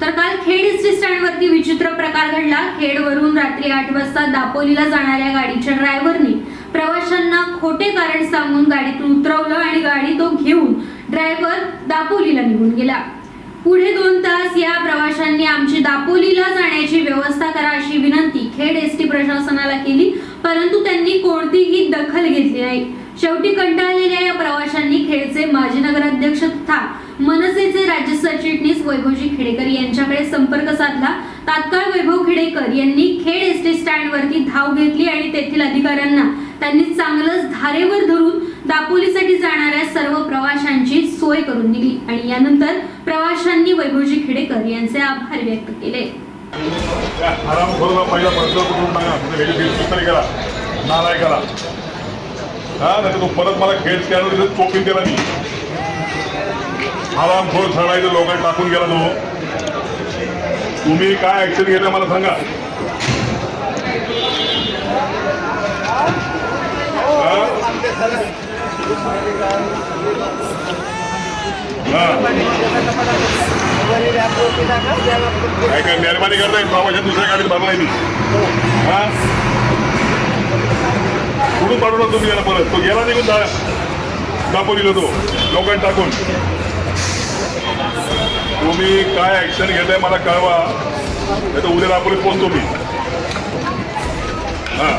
तर काल खेड एसटी स्टँडवरती विचित्र प्रकार घडला. खेडवरून रात्री आठ वाजता दापोलीला जाणाऱ्या गाडीच्या ड्रायव्हरनी प्रवाशांना खोटे कारण सांगून गाडीतून उतरवलं आणि गाडी तो घेऊन ड्रायव्हर दापोलीला निघून गेला. पुढे दोन तास या प्रवाशांनी आमची दापोलीला जाण्याची व्यवस्था करा अशी विनंती खेड एसटी प्रशासनाला केली परंतु त्यांनी कोणतीही दखल घेतली नाही. शेवटी कंटाळलेल्या या प्रवाशांनी खेडचे माजी नगराध्यक्ष तथा मनसेचे राज्य वैभवजी खेडेकर यांच्याकडे संपर्क साधला. तात्काळ वैभव खेडेकर यांनी खेड एसटी स्टँड वरती धाव घेतली आणि तेथील अधिकाऱ्यांना त्यांनी चांगलंच धारेवर धरून दापोलीसाठी जाणाऱ्या सर्व प्रवाशांची सोय करून दिली. आणि यानंतर प्रवाशांनी वैभवजी खेडेकर यांचे आभार व्यक्त केले. हा नाही तो परत मला खेळ स्कॅनर चोपिंग केला मी. हरामखोर ठरायचं लोकांना टाकून गेला तो. तुम्ही काय ऍक्शन घेता मला सांगा. हा? काय काय मेहरबानी करताय प्रवाशात दुसऱ्या गाडीत भरलाय मी. हा. कुठून पाठवला तुम्ही याला परत? तो गेला निघून जा. दापोलीला तो. लोकांनी टाकून. तुम्ही काय ऍक्शन आहे मला कळवा. नाही तर उद्या दापोलीत पोहोचतो मी. हा.